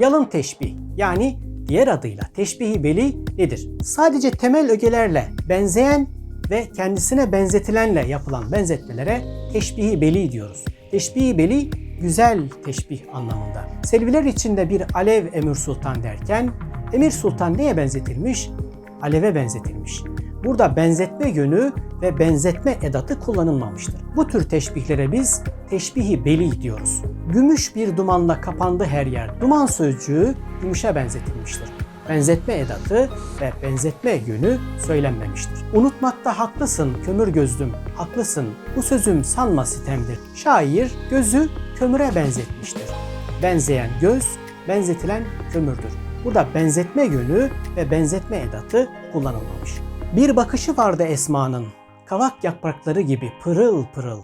Yalın teşbih yani diğer adıyla teşbihi beli nedir? Sadece temel ögelerle benzeyen ve kendisine benzetilenle yapılan benzetmelere teşbihi beli diyoruz. Teşbihi beli güzel teşbih anlamında. Selviler içinde bir Alev Emir Sultan derken Emir Sultan neye benzetilmiş? Aleve benzetilmiş. Burada benzetme yönü ve benzetme edatı kullanılmamıştır. Bu tür teşbihlere biz teşbihi beli diyoruz. Gümüş bir dumanla kapandı her yer. Duman sözcüğü gümüşe benzetilmiştir. Benzetme edatı ve benzetme yönü söylenmemiştir. Unutmakta haklısın kömür gözlüm, haklısın. Bu sözüm sanma sitemdir. Şair gözü kömüre benzetmiştir. Benzeyen göz, benzetilen kömürdür. Burada benzetme yönü ve benzetme edatı kullanılmamış. Bir bakışı vardı Esma'nın, kavak yaprakları gibi pırıl pırıl.